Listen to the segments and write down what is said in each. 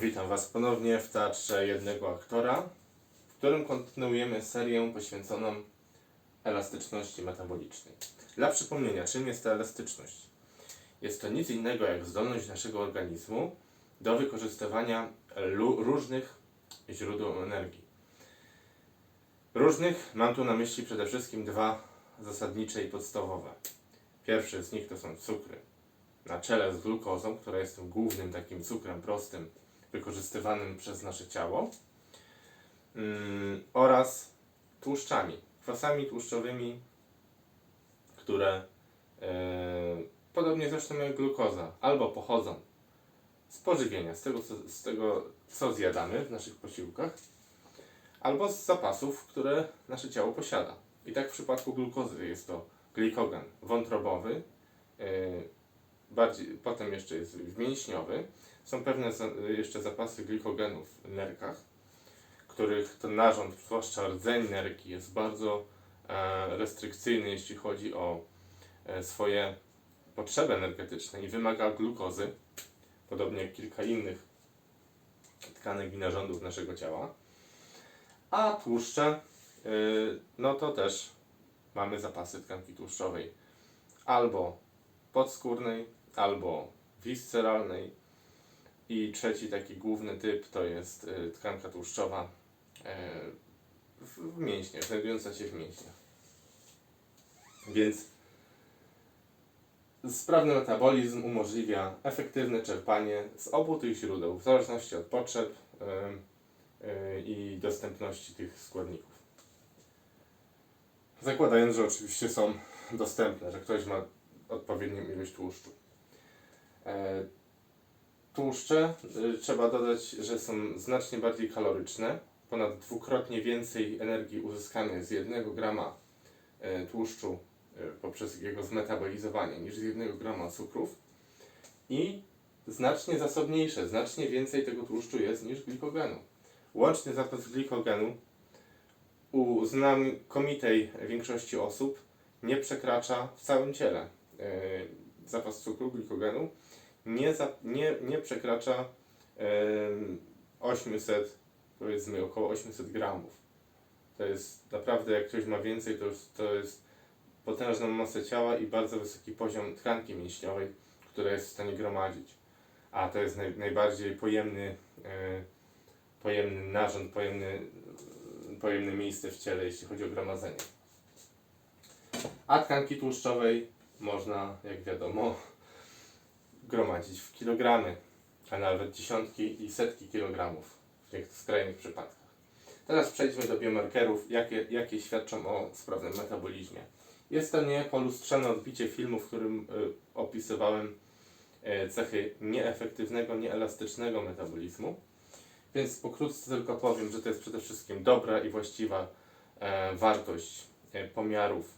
Witam Was ponownie w Teatrze Jednego Aktora, w którym kontynuujemy serię poświęconą elastyczności metabolicznej. Dla przypomnienia, czym jest ta elastyczność? Jest to nic innego jak zdolność naszego organizmu do wykorzystywania różnych źródeł energii. Różnych mam tu na myśli przede wszystkim dwa zasadnicze i podstawowe. Pierwszy z nich to są cukry. Na czele z glukozą, która jest tym głównym takim cukrem prostym, wykorzystywanym przez nasze ciało mm, oraz tłuszczami, kwasami tłuszczowymi, które e, podobnie zresztą jak glukoza, albo pochodzą z pożywienia, z tego, co, z tego co zjadamy w naszych posiłkach, albo z zapasów, które nasze ciało posiada. I tak w przypadku glukozy jest to glikogen wątrobowy, e, bardziej, potem jeszcze jest mięśniowy, są pewne za, jeszcze zapasy glikogenu w nerkach, których to narząd, zwłaszcza rdzeń nerki, jest bardzo e, restrykcyjny, jeśli chodzi o e, swoje potrzeby energetyczne i wymaga glukozy, podobnie jak kilka innych tkanek i narządów naszego ciała. A tłuszcze, y, no to też mamy zapasy tkanki tłuszczowej albo podskórnej, albo visceralnej, i trzeci taki główny typ to jest y, tkanka tłuszczowa y, w, mięśniach, znajdująca się w mięśniach. Więc sprawny metabolizm umożliwia efektywne czerpanie z obu tych źródeł, w zależności od potrzeb y, i dostępności tych składników. Zakładając, że oczywiście są dostępne, że ktoś ma odpowiednią ilość tłuszczu. E, Tłuszcze y, trzeba dodać, że są znacznie bardziej kaloryczne. Ponad dwukrotnie więcej energii uzyskamy z 1 grama y, tłuszczu poprzez jego zmetabolizowanie niż z 1 grama cukrów. I znacznie zasobniejsze, znacznie więcej tego tłuszczu jest niż glikogenu. Łączny zapas glikogenu u znakomitej większości osób nie przekracza w całym ciele zapas cukru, glikogenu nie, za, nie, nie przekracza em, 800, powiedzmy około 800 gramów. To jest naprawdę, jak ktoś ma więcej, to, jest- to jest potężna masa ciała i bardzo wysoki poziom tkanki mięśniowej, która jest w stanie gromadzić. A to jest naj, najbardziej pojemny, e, pojemny narząd, pojemny, pojemne miejsce w ciele, jeśli chodzi o gromadzenie. A tkanki tłuszczowej można, jak wiadomo, gromadzić w kilogramy, a nawet dziesiątki i setki kilogramów w tych skrajnych przypadkach. Teraz przejdźmy do biomarkerów, jakie, jakie świadczą o sprawnym metabolizmie. Jest to niejako lustrzane odbicie filmu, w którym y, opisywałem y, cechy nieefektywnego, nieelastycznego metabolizmu. Więc pokrótce tylko powiem, że to jest przede wszystkim dobra i właściwa e, wartość e, pomiarów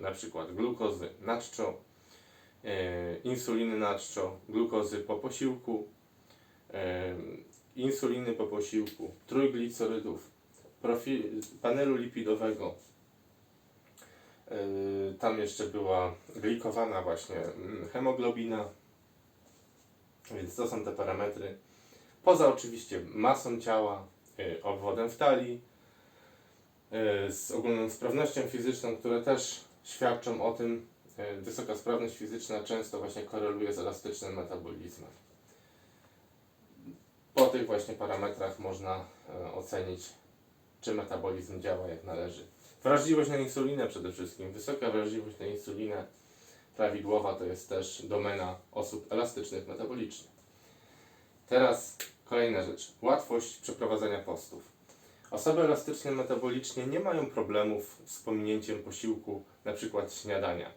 na przykład glukozy, naczczo, e, insuliny naczczo, glukozy po posiłku, e, insuliny po posiłku, trójglicerydów, profil, panelu lipidowego. E, tam jeszcze była glikowana właśnie mm, hemoglobina, więc to są te parametry. Poza oczywiście masą ciała, e, obwodem w talii, e, z ogólną sprawnością fizyczną, które też świadczą o tym, e, wysoka sprawność fizyczna często właśnie koreluje z elastycznym metabolizmem. Po tych właśnie parametrach można e, ocenić, czy metabolizm działa jak należy. Wrażliwość na insulinę przede wszystkim. Wysoka wrażliwość na insulinę prawidłowa to jest też domena osób elastycznych metabolicznie. Teraz kolejna rzecz. Łatwość przeprowadzania postów. Osoby elastyczne metabolicznie nie mają problemów z pominięciem posiłku, na przykład śniadania.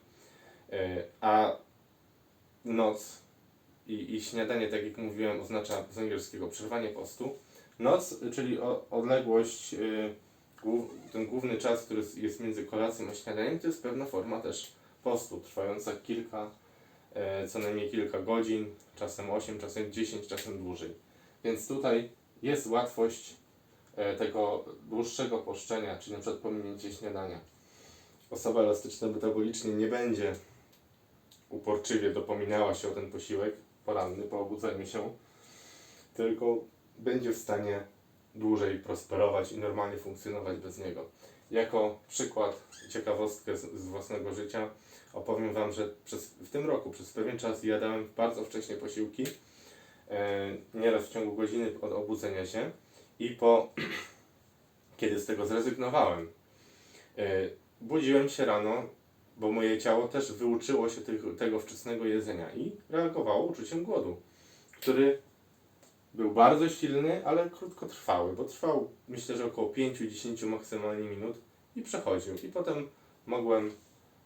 Yy, A noc i, i śniadanie, tak jak mówiłem, oznacza z angielskiego przerwanie postu. Noc, czyli odległość, głów, ten główny czas, który jest- między kolacją a śniadaniem, to jest pewna forma też postu, trwająca kilka, e, co najmniej kilka godzin, czasem 8, czasem 10, czasem dłużej. Więc tutaj jest łatwość e, tego dłuższego poszczenia, czyli na przykład pominięcie śniadania. Osoba elastyczna metabolicznie nie będzie uporczywie dopominała się o ten posiłek poranny po obudzeniu się, tylko będzie w stanie dłużej prosperować i normalnie funkcjonować bez niego. Jako przykład, ciekawostkę z, z własnego życia, opowiem Wam, że przez, w tym roku przez pewien czas jadałem bardzo wcześnie posiłki, e, nieraz w ciągu godziny od obudzenia się i po, kiedy z tego zrezygnowałem, e, budziłem się rano, bo moje ciało też wyuczyło się tego, wczesnego jedzenia i reagowało uczuciem głodu, który był bardzo silny, ale krótkotrwały, bo trwał myślę, że około 5-10 maksymalnie minut i przechodził. I potem mogłem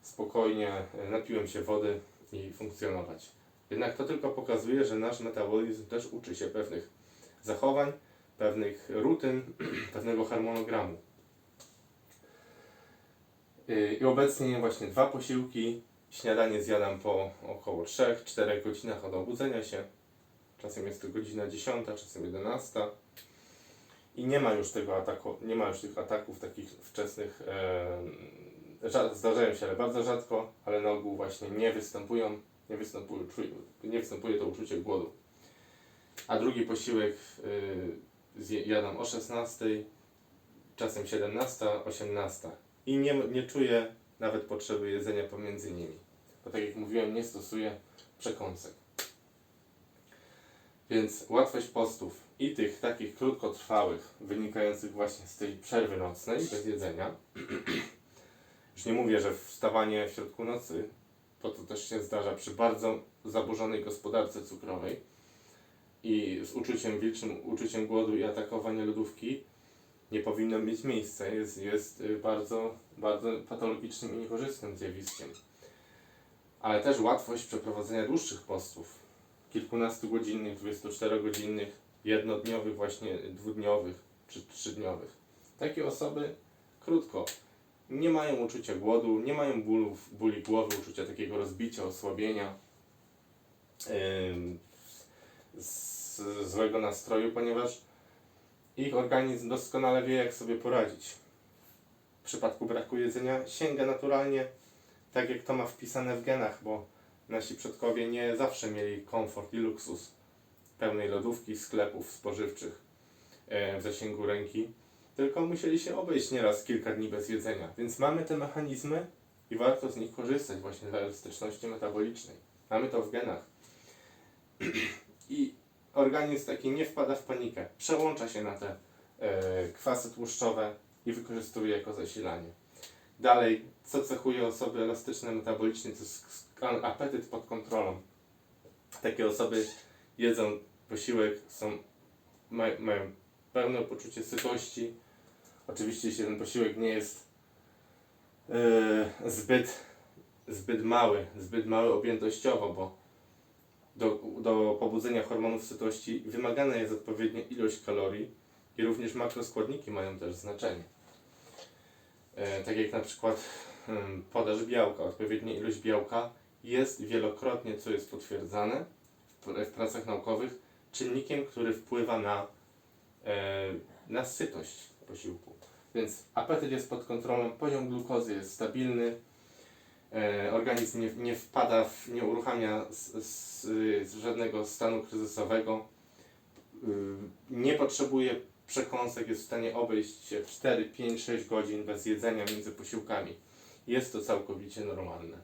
spokojnie, e, napiłem się wody i funkcjonować. Jednak to tylko pokazuje, że nasz metabolizm też uczy się pewnych zachowań, pewnych rutyn, pewnego harmonogramu. Yy, I obecnie właśnie dwa posiłki. Śniadanie zjadam po około 3-4 godzinach od obudzenia się. Czasem jest to godzina 10, czasem 11. I nie ma już tego ataku, nie ma już tych ataków takich wczesnych. E, rza- zdarzają się, ale bardzo rzadko, ale na ogół właśnie nie występują, nie występuje, nie występuje to uczucie głodu. A drugi posiłek y, jadam o 16, czasem 17, 18. I nie, nie czuję nawet potrzeby jedzenia pomiędzy nimi. Bo tak jak mówiłem, nie stosuję przekąsek. Więc łatwość postów i tych takich krótkotrwałych, wynikających właśnie z tej przerwy nocnej bez jedzenia. Już nie mówię, że wstawanie w środku nocy, bo to też się zdarza przy bardzo zaburzonej gospodarce cukrowej i z uczuciem wilczym, uczuciem głodu i atakowania lodówki nie powinno mieć miejsca. Jest, jest y, bardzo, bardzo patologicznym i niekorzystnym zjawiskiem. Ale też łatwość przeprowadzenia dłuższych postów kilkunastogodzinnych, 24-godzinnych, jednodniowych, właśnie dwudniowych czy trzydniowych. Takie osoby krótko nie mają uczucia głodu, nie mają bólów, bóli głowy, uczucia takiego rozbicia, osłabienia, ym, z, złego nastroju, ponieważ ich organizm doskonale wie, jak sobie poradzić. W przypadku braku jedzenia sięga naturalnie tak, jak to ma wpisane w genach, bo nasi przodkowie nie zawsze mieli komfort i luksus pełnej lodówki, sklepów spożywczych e, w zasięgu ręki, tylko musieli się obejść nieraz kilka dni bez jedzenia. Więc mamy te mechanizmy i warto z nich korzystać właśnie dla elastyczności metabolicznej. Mamy to w genach. I organizm taki nie wpada w panikę. Przełącza się na te e, kwasy tłuszczowe i wykorzystuje jako zasilanie. Dalej, co cechuje osoby elastyczne metabolicznie, to jest apetyt pod kontrolą. Takie osoby jedzą posiłek, są, ma, mają pełne poczucie sytości. Oczywiście, jeśli ten posiłek nie jest e, zbyt, zbyt mały, zbyt mały objętościowo, bo do, do pobudzenia hormonów sytości wymagana jest odpowiednia ilość kalorii i również makroskładniki mają też znaczenie. E, tak jak na przykład em, podaż białka, odpowiednia ilość białka jest wielokrotnie, co jest potwierdzane w, w pracach naukowych, czynnikiem, który wpływa na, e, na sytość posiłku. Więc apetyt jest pod kontrolą, poziom glukozy jest stabilny, organizm nie, nie wpada, w, nie uruchamia z, z, z żadnego stanu kryzysowego, y, nie potrzebuje przekąsek, jest w stanie obejść się 4, 5, 6 godzin bez jedzenia między posiłkami. Jest to całkowicie normalne.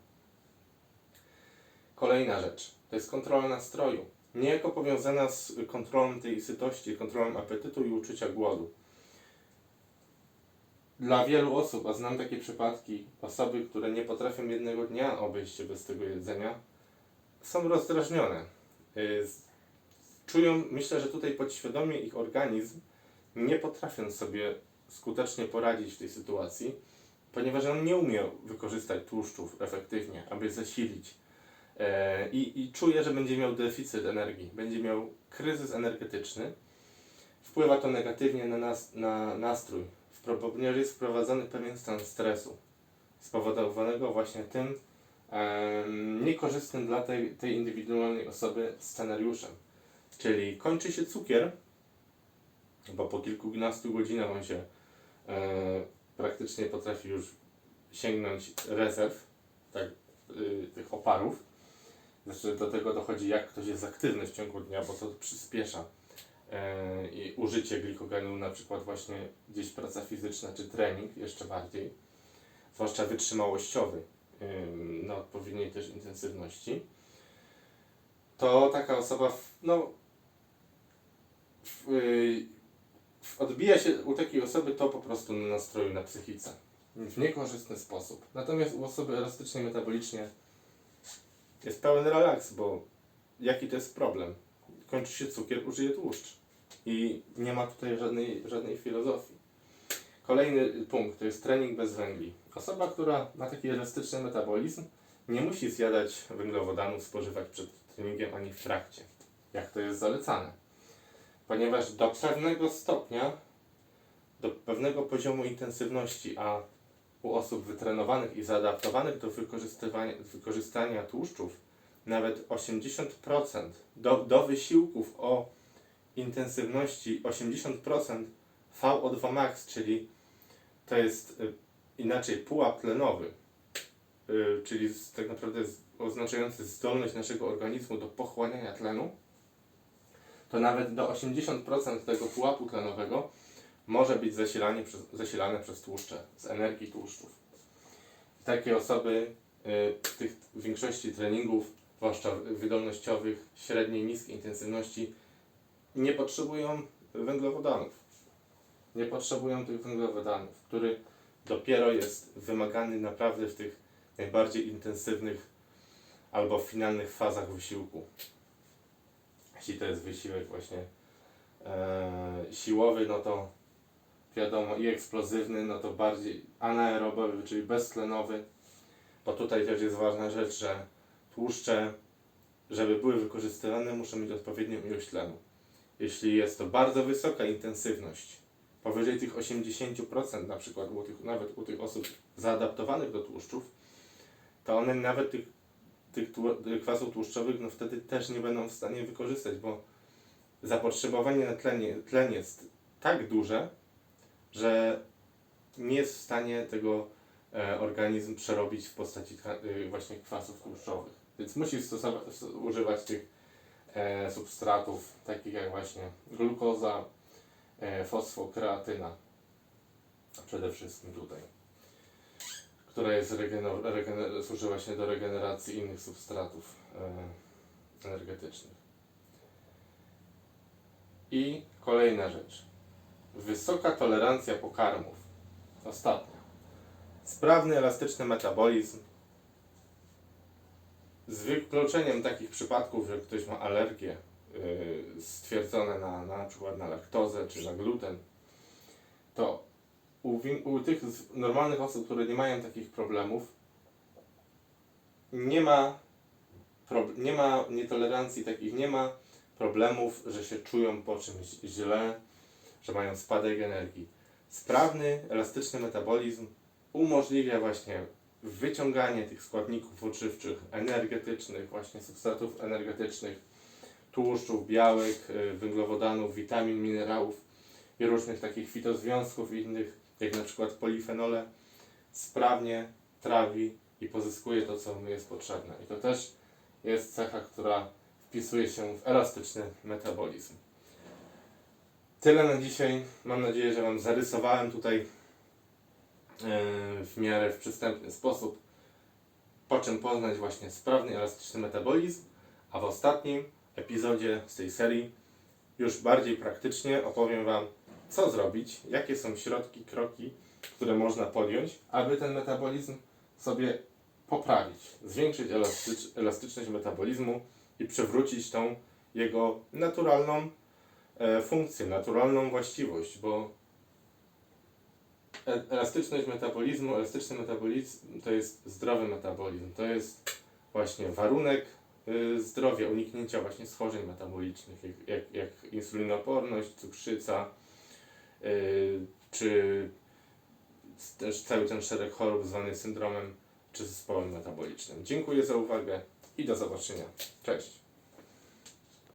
Kolejna rzecz to jest kontrola nastroju. Niejako powiązana z kontrolą tej sytości, kontrolą apetytu i uczucia głodu. Dla wielu osób, a znam takie przypadki, osoby, które nie potrafią jednego dnia obejść się bez tego jedzenia, są rozdrażnione. Y, Czują, myślę, że tutaj podświadomie ich organizm, nie potrafią sobie skutecznie poradzić w tej sytuacji, ponieważ on nie umie wykorzystać tłuszczów efektywnie, aby zasilić. E, I, I czuje, że będzie miał deficyt energii, będzie miał kryzys energetyczny. Wpływa to negatywnie na, nas, na nastrój, ponieważ jest wprowadzany pewien stan stresu, spowodowanego właśnie tym em, niekorzystnym dla tej, tej indywidualnej osoby scenariuszem. Czyli kończy się cukier, bo po kilkunastu godzinach on się e, praktycznie potrafi już sięgnąć rezerw tak, y, tych oparów. Znaczy do tego dochodzi jak ktoś jest aktywny w ciągu dnia, bo to przyspiesza i użycie glikogenu, na przykład właśnie gdzieś praca fizyczna czy trening jeszcze bardziej, zwłaszcza wytrzymałościowy ym, na odpowiedniej też intensywności, to taka osoba no, w, y, w, odbija się u takiej osoby to po prostu na nastroju, na psychice w niekorzystny sposób. Natomiast u osoby elastycznej metabolicznie jest pełen relaks, bo jaki to jest problem? Kończy się cukier, użyje tłuszcz. I nie ma tutaj żadnej, żadnej filozofii. Kolejny punkt to jest trening bez węgli. Osoba, która ma taki elastyczny metabolizm, nie musi zjadać węglowodanów, spożywać przed treningiem ani w trakcie, jak to jest zalecane. Ponieważ do pewnego stopnia, do pewnego poziomu intensywności, a u osób wytrenowanych i zaadaptowanych do wykorzystania tłuszczów nawet 80% do, do wysiłków o intensywności 80% VO2 max, czyli to jest y, inaczej pułap tlenowy, y, czyli tak naprawdę oznaczający zdolność naszego organizmu do pochłaniania tlenu, to nawet do 80% tego pułapu tlenowego może być zasilanie przez, zasilane przez tłuszcze, z energii tłuszczów. Takie osoby y, w tych większości treningów, zwłaszcza wydolnościowych, średniej, niskiej intensywności, nie potrzebują węglowodanów. Nie potrzebują tych węglowodanów, który dopiero jest wymagany naprawdę w tych najbardziej intensywnych albo finalnych fazach wysiłku. Jeśli to jest wysiłek właśnie e, siłowy, no to wiadomo i eksplozywny, no to bardziej anaerobowy, czyli beztlenowy, bo tutaj też jest ważna rzecz, że tłuszcze, żeby były wykorzystywane, muszą mieć odpowiednią ilość tlenu. Jeśli jest to bardzo wysoka intensywność, powyżej tych 80%, na przykład u tych, nawet u tych osób zaadaptowanych do tłuszczów, to one nawet tych, tych kwasów tłuszczowych no wtedy też nie będą w stanie wykorzystać, bo zapotrzebowanie na tlen, tlen jest tak duże, że nie jest w stanie tego e, organizm przerobić w postaci y, właśnie kwasów tłuszczowych. Więc musi stosować, s- używać tych e, substratów, takich jak właśnie glukoza, e, fosfokreatyna, przede wszystkim tutaj, która jest regener- służy właśnie do regeneracji innych substratów e, energetycznych. I kolejna rzecz. Wysoka tolerancja pokarmów. Ostatnia. Sprawny, elastyczny metabolizm. Z wykluczeniem takich przypadków, że ktoś ma alergie yy, stwierdzone na, na przykład na laktozę czy na gluten, to u, u tych normalnych osób, które nie mają takich problemów, nie ma, prob- nie ma nietolerancji takich, nie ma problemów, że się czują po czymś źle, że mają spadek energii. Sprawny, elastyczny metabolizm umożliwia właśnie wyciąganie tych składników odżywczych, energetycznych, właśnie substratów energetycznych, tłuszczów, białek, y, węglowodanów, witamin, minerałów i różnych takich fitozwiązków innych, jak na przykład polifenole, sprawnie trawi i pozyskuje to, co mu jest potrzebne. I to też jest cecha, która wpisuje się w elastyczny metabolizm. Tyle na dzisiaj. Mam nadzieję, że Wam zarysowałem tutaj w miarę w przystępny sposób, po czym poznać właśnie sprawny, elastyczny metabolizm, a w ostatnim epizodzie z tej serii już bardziej praktycznie opowiem Wam, co zrobić, jakie są środki, kroki, które można podjąć, aby ten metabolizm sobie poprawić, zwiększyć elastycz, elastyczność metabolizmu i przywrócić tą jego naturalną e, funkcję, naturalną właściwość, bo e- elastyczność metabolizmu, elastyczny metabolizm to jest zdrowy metabolizm, to jest właśnie warunek y, zdrowia, uniknięcia właśnie schorzeń metabolicznych, jak, jak, jak insulinoporność, cukrzyca, y, czy też cały ten szereg chorób zwany syndromem czy zespołem metabolicznym. Dziękuję za uwagę i do zobaczenia. Cześć.